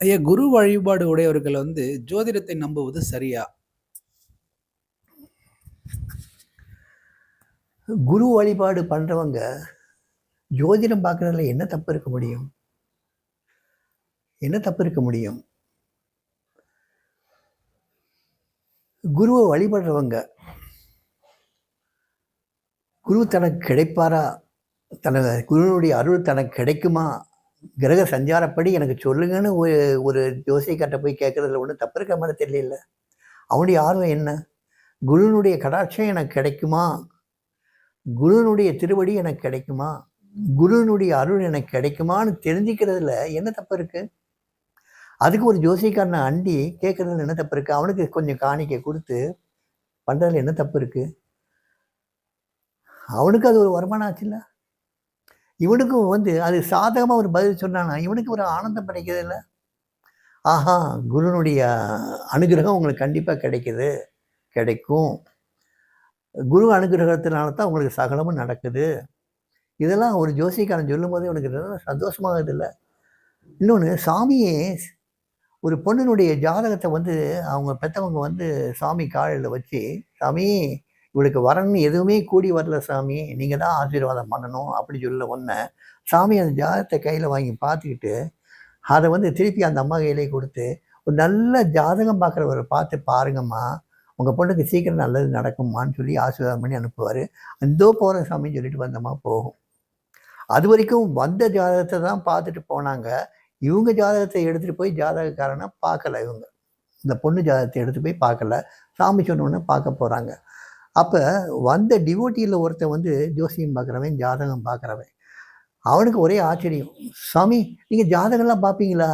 ஐயா குரு வழிபாடு உடையவர்கள் வந்து ஜோதிடத்தை நம்புவது சரியா? குரு வழிபாடு பண்றவங்க, ஜோதிடம் பார்க்குறதுல என்ன தப்பு இருக்க முடியும்? என்ன தப்பு இருக்க முடியும்? குருவை வழிபடுறவங்க குரு தனக்கு கிடைப்பாரா? தனக்கு குருவனுடைய அருள் தனக்கு கிடைக்குமா? கிரக சஞ்சாரப்படி எனக்கு சொல்லுங்கன்னு ஒரு ஒரு ஜோசியக்கார்ட்ட போய் கேட்கறதுல ஒன்றும் தப்பு இருக்க மாதிரி தெரியல. அவனுடைய ஆர்வம் என்ன? குருனுடைய கடாட்சம் எனக்கு கிடைக்குமா? குருனுடைய திருவடி எனக்கு கிடைக்குமா? குருனுடைய அருள் எனக்கு கிடைக்குமான்னு தெரிஞ்சுக்கிறதுல என்ன தப்பு இருக்குது அதுக்கு ஒரு ஜோசிக்காரனை அண்டி கேட்குறதுல என்ன தப்பு இருக்குது அவனுக்கு கொஞ்சம் காணிக்கை கொடுத்து பண்ணுறதுல என்ன தப்பு இருக்குது அவனுக்கு அது ஒரு வருமானம் ஆச்சுல்ல. இவனுக்கும் வந்து அது சாதகமாக ஒரு பதில் சொன்னானா, இவனுக்கு ஒரு ஆனந்தம் கிடைக்குதுல்ல. ஆஹா! குருவினுடைய அனுகிரகம் உங்களுக்கு கண்டிப்பாக கிடைக்குது. கிடைக்கும். குரு அனுகிரகத்தினால தான் உங்களுக்கு சகலமும் நடக்குது. இதெல்லாம் ஒரு ஜோசியக்காரன் சொல்லும்போது உனக்கு ரொம்ப சந்தோஷமாகுதுல்ல. இன்னொன்று சாமியே ஒரு பொண்ணினுடைய ஜாதகத்தை வந்து அவங்க பெற்றவங்க வந்து சாமி காலில் வச்சு, "சாமி இவளுக்கு வரன்னு எதுவுமே கூடி வரல சாமி. நீங்கள் தான் ஆசீர்வாதம் பண்ணணும்." அப்படி சொல்ல உடனே, சாமி அந்த ஜாதகத்தை கையில் வாங்கி பார்த்துக்கிட்டு, அதை வந்து திருப்பி அந்த அம்மா கையிலேயே கொடுத்து "ஒரு நல்ல ஜாதகம் பார்க்குறவரை பார்த்து பாருங்கம்மா. உங்கள் பொண்ணுக்கு சீக்கிரம் நல்லது நடக்குமான்னு சொல்லி ஆசீர்வாதம் பண்ணி அனுப்புவாரு. "இந்தோ போகிற சாமின்னு" சொல்லிட்டு அந்த போகும் அது வரைக்கும் வந்த ஜாதகத்தை தான் பார்த்துட்டு போனாங்க. இவங்க ஜாதகத்தை எடுத்துகிட்டு போய் ஜாதகக்காரனை பார்க்கல இவங்க. இந்த பொண்ணு ஜாதகத்தை எடுத்து போய் பார்க்கல. சாமி சொன்னோன்னு உடனே பார்க்க போகிறாங்க அப்போ வந்த டிவோட்டியில் ஒருத்தன் வந்து ஜோசியம் பார்க்குறவன், ஜாதகம் பார்க்குறவன். அவனுக்கு ஒரே ஆச்சரியம். "சாமி நீங்கள் ஜாதகம்லாம் பார்ப்பீங்களா?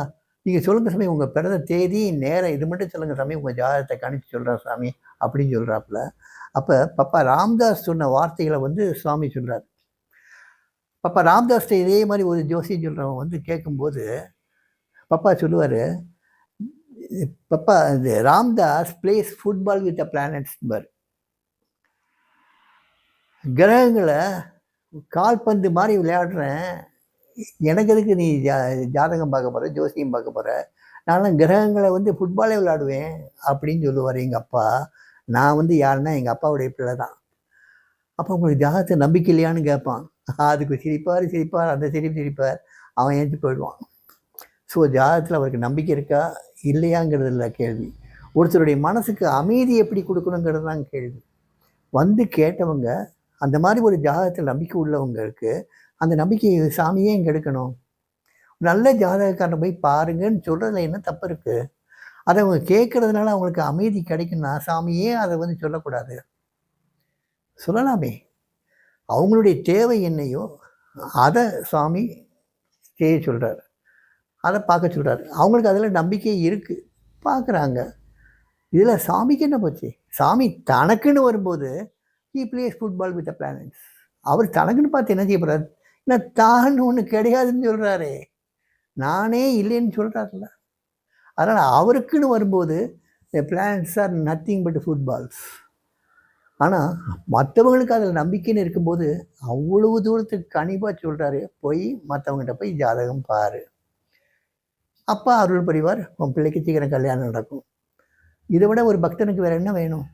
நீங்கள் சொல்லுங்கள் சாமி உங்கள் பிறந்த தேதி, நேரம் இது மட்டும் சொல்லுங்கள் சாமி. உங்கள் ஜாதகத்தை கணிச்சு சொல்றேன் சாமி." அப்படின்னு சொல்கிறாப்புல அப்போ பப்பா ராம்தாஸ் சொன்ன வார்த்தைகளை வந்து சுவாமி சொல்கிறார் பப்பா ராம்தாஸ்ட்ட இதே மாதிரி ஒரு ஜோசியம் சொல்கிறவன் வந்து கேட்கும்போது, பப்பா சொல்லுவார் "பப்பா இது Ramdas plays football with the பிளானட்ஸ்ம்பாரு." கிரகங்களை கால்பந்து மாதிரி விளையாடுறேன். எனக்கு எதுக்கு நீ ஜா ஜாதகம் பார்க்க போகிற ஜோசியம் பார்க்க போகிற நானும் கிரகங்களை வந்து ஃபுட்பாலே விளையாடுவேன்." அப்படின்னு சொல்லுவார் எங்கள் அப்பா. நான் வந்து யாருன்னா, எங்கள் அப்பாவுடைய பிள்ளை தான். அப்போ உங்களுக்கு ஜாதகத்தை நம்பிக்கை இல்லையான்னு கேட்பான். அதுக்கு சிரிப்பார் சிரிப்பார். அந்த சிரிப்பு சிரிப்பார். அவன் எந்திச்சு போயிடுவான். ஸோ ஜாதகத்தில் அவருக்கு நம்பிக்கை இருக்கா? இல்லையாங்கிறது இல்லை கேள்வி. ஒருத்தருடைய மனசுக்கு அமைதி எப்படி கொடுக்கணுங்கிறது தான் கேள்வி. வந்து கேட்டவங்க, அந்த மாதிரி ஒரு ஜாதகத்தில் நம்பிக்கை உள்ளவங்களுக்கு, அந்த நம்பிக்கையை சாமியே இங்கே கெடுக்கணும்? நல்ல ஜாதகக்காரன் போய் பாருங்கன்னு சொல்கிறதுல என்ன தப்பு இருக்குது அதை அவங்க கேட்குறதுனால அவங்களுக்கு அமைதி கிடைக்கும்னா, சாமியே அதை வந்து சொல்லக்கூடாது? சொல்லலாமே. அவங்களுடைய தேவை என்னையோ, அதை சாமி செய்ய சொல்கிறார் அதை பார்க்க சொல்கிறார் அவங்களுக்கு அதில் நம்பிக்கை இருக்குது பார்க்குறாங்க. இதில் சாமிக்கு என்ன போச்சு? சாமி தனக்குன்னு வரும்போது, "he plays football with the planets." அவர் தனக்குன்னு பார்த்து என்ன செய்ய போகிறார் ஏன்னா தான் ஒன்று கிடையாதுன்னு சொல்கிறாரே நானே இல்லைன்னு சொல்கிறாருல்ல அதனால் அவருக்குன்னு வரும்போது, "the planets are nothing but footballs." ஆனால் மற்றவங்களுக்கு அதில் நம்பிக்கைன்னு இருக்கும்போது, அவ்வளவு தூரத்துக்கு கணிப்பாக சொல்கிறாரு "போய் மத்தவங்ககிட்ட போய் ஜாதகம் பாரு." அப்பா அருள் புரிவார். உன் பிள்ளைக்கு சீக்கிரம் கல்யாணம் நடக்கும். இதை விட ஒரு பக்தனுக்கு வேறு என்ன வேணும்?